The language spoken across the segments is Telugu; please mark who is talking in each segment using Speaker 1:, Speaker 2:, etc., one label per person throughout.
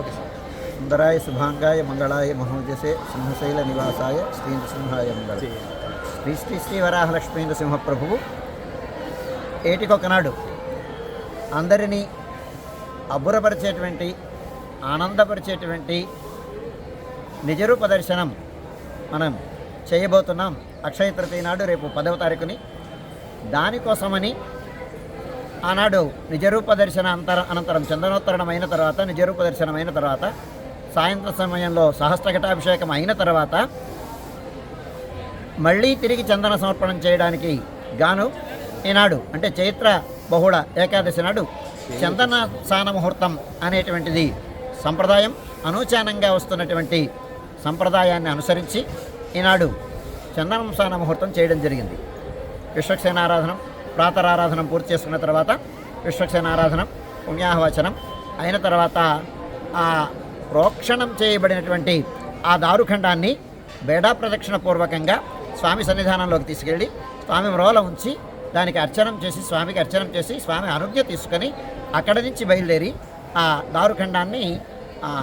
Speaker 1: Okay sir.
Speaker 2: సుందరాయ శుభాంగాయ మంగళాయ మహోజసే సింహశైల నివాసాయ శ్రీ నృసింహాయ మంగళ శ్రీ శ్రీ శ్రీ వరాహలక్ష్మీ నృసింహప్రభువు ఏటికొకనాడు అందరినీ అబ్బురపరిచేటువంటి ఆనందపరిచేటువంటి నిజరూప దర్శనం మనం చేయబోతున్నాం. అక్షయ తృతీయ నాడు రేపు పదవ తారీఖుని. దానికోసమని ఆనాడు నిజరూప దర్శన అంతర అనంతరం చందనోత్తరణం అయిన తర్వాత నిజరూప దర్శనం అయిన తర్వాత సాయంత్రం సమయంలో సహస్రఘటాభిషేకం అయిన తర్వాత మళ్ళీ తిరిగి చందన సమర్పణం చేయడానికి గాను ఈనాడు అంటే చైత్ర బహుళ ఏకాదశి నాడు చందన సాన ముహూర్తం అనేటువంటిది సంప్రదాయం అనూచానంగా వస్తున్నటువంటి సంప్రదాయాన్ని అనుసరించి ఈనాడు చందనం సాన ముహూర్తం చేయడం జరిగింది. విశ్వక్సేనారాధనం ప్రాతరారాధనం పూర్తి చేసుకున్న తర్వాత విశ్వక్సేన ఆరాధనం పుణ్యాహవచనం అయిన తర్వాత ఆ ప్రోక్షణం చేయబడినటువంటి ఆ దారుఖండాన్ని బేడా ప్రదక్షిణ పూర్వకంగా స్వామి సన్నిధానంలోకి తీసుకెళ్ళి స్వామి మ్రోల ఉంచి దానికి అర్చనం చేసి స్వామికి అర్చనం చేసి స్వామి అనుజ్ఞ తీసుకొని అక్కడి నుంచి బయలుదేరి ఆ దారుఖండాన్ని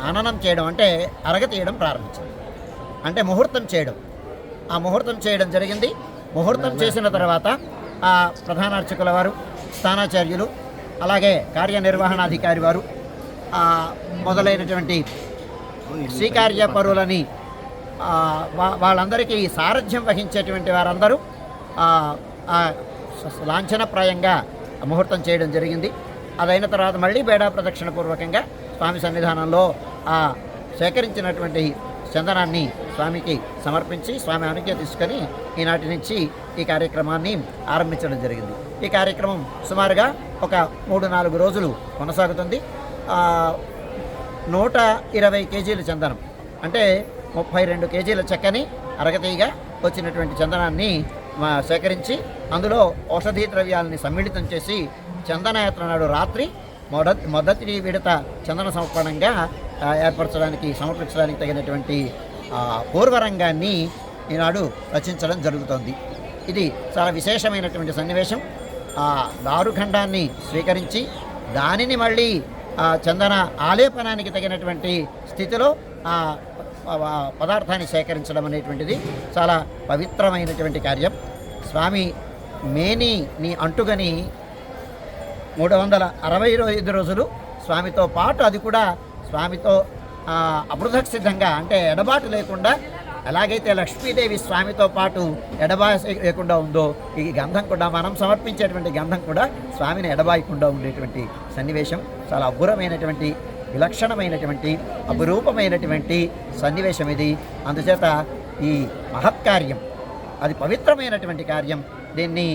Speaker 2: హననం చేయడం అంటే అరగతీయడం ప్రారంభించింది. అంటే ముహూర్తం చేయడం. ఆ ముహూర్తం చేయడం జరిగింది. ముహూర్తం చేసిన తర్వాత ఆ ప్రధాన అర్చకుల వారు స్థానాచార్యులు అలాగే కార్యనిర్వహణాధికారి వారు మొదలైనటువంటి శ్రీకార్య పరులని వాళ్ళందరికీ సారథ్యం వహించేటువంటి వారందరూ లాంఛనప్రాయంగా ముహూర్తం చేయడం జరిగింది. అదైన తర్వాత మళ్ళీ బేడా ప్రదక్షిణ పూర్వకంగా స్వామి సన్నిధానంలో సేకరించినటువంటి చందనాన్ని స్వామికి సమర్పించి స్వామి అనుజ్ఞ తీసుకొని ఈనాటి నుంచి ఈ కార్యక్రమాన్ని ఆరంభించడం జరిగింది. ఈ కార్యక్రమం సుమారుగా ఒక మూడు నాలుగు రోజులు కొనసాగుతుంది. నూట ఇరవై కేజీల చందనం. అంటే ముప్పై రెండు కేజీల చెక్కని అరగతీగా వచ్చినటువంటి చందనాన్ని మా సేకరించి అందులో ఔషధీ ద్రవ్యాలని సమ్మిళితం చేసి చందనయాత్ర నాడు రాత్రి మొదటి మొదటి విడత చందన సమర్పణంగా ఏర్పరచడానికి సమర్పించడానికి తగినటువంటి పూర్వరంగాన్ని ఈనాడు రచించడం జరుగుతోంది. ఇది చాలా విశేషమైనటువంటి సన్నివేశం. ఆ దారుఖండాన్ని స్వీకరించి దానిని మళ్ళీ చందన ఆలేపనానికి తగినటువంటి స్థితిలో ఆ పదార్థాన్ని సేకరించడం అనేటువంటిది చాలా పవిత్రమైనటువంటి కార్యం. స్వామి మేని నీ అంటుగని మూడు వందల అరవై ఐదు రోజులు స్వామితో పాటు అది కూడా స్వామితో అమృతకు సిద్ధంగా అంటే ఎడబాటు లేకుండా ఎలాగైతే లక్ష్మీదేవి స్వామితో పాటు ఎడబాయి లేకుండా ఉందో ఈ గంధం కూడా మనం సమర్పించేటువంటి గంధం కూడా స్వామిని ఎడబాయకుండా ఉండేటువంటి సన్నివేశం. చాలా అబ్బురమైనటువంటి విలక్షణమైనటువంటి అపురూపమైనటువంటి సన్నివేశం ఇది. అందుచేత ఈ మహత్కార్యం అది పవిత్రమైనటువంటి కార్యం దీన్ని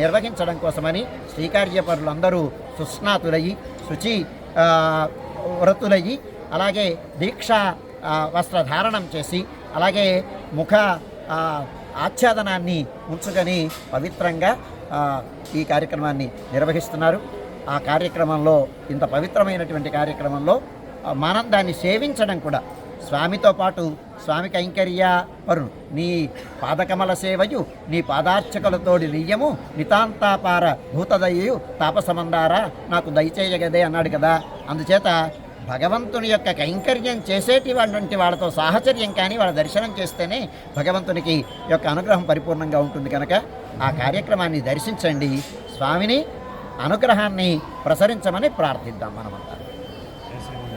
Speaker 2: నిర్వహించడం కోసమని శ్రీకార్యపరులందరూ సుస్నాతులయ్యి శుచి వ్రతులయ్యి అలాగే దీక్ష వస్త్రధారణం చేసి అలాగే ముఖ ఆచ్ఛాదనాన్ని ఉంచుకొని పవిత్రంగా ఈ కార్యక్రమాన్ని నిర్వహిస్తున్నారు. ఆ కార్యక్రమంలో ఇంత పవిత్రమైనటువంటి కార్యక్రమంలో మనం దాన్ని సేవించడం కూడా స్వామితో పాటు స్వామి కైంకర్య వరుణ్ నీ పాదకమల సేవయు నీ పాదార్చకులతోడి నియ్యము నితాంతాపార భూతదయ్యు తాపసమందారా నాకు దయచేయగదే అన్నాడు కదా. అందుచేత భగవంతుని యొక్క కైంకర్యం చేసేటి వంటి వాళ్ళతో సాహచర్యం కానీ వాళ్ళ దర్శనం చేస్తేనే భగవంతునికి యొక్క అనుగ్రహం పరిపూర్ణంగా ఉంటుంది కనుక ఆ కార్యక్రమాన్ని దర్శించండి. స్వామిని అనుగ్రహాన్ని ప్రసరించమని ప్రార్థిద్దాం మనమంతా.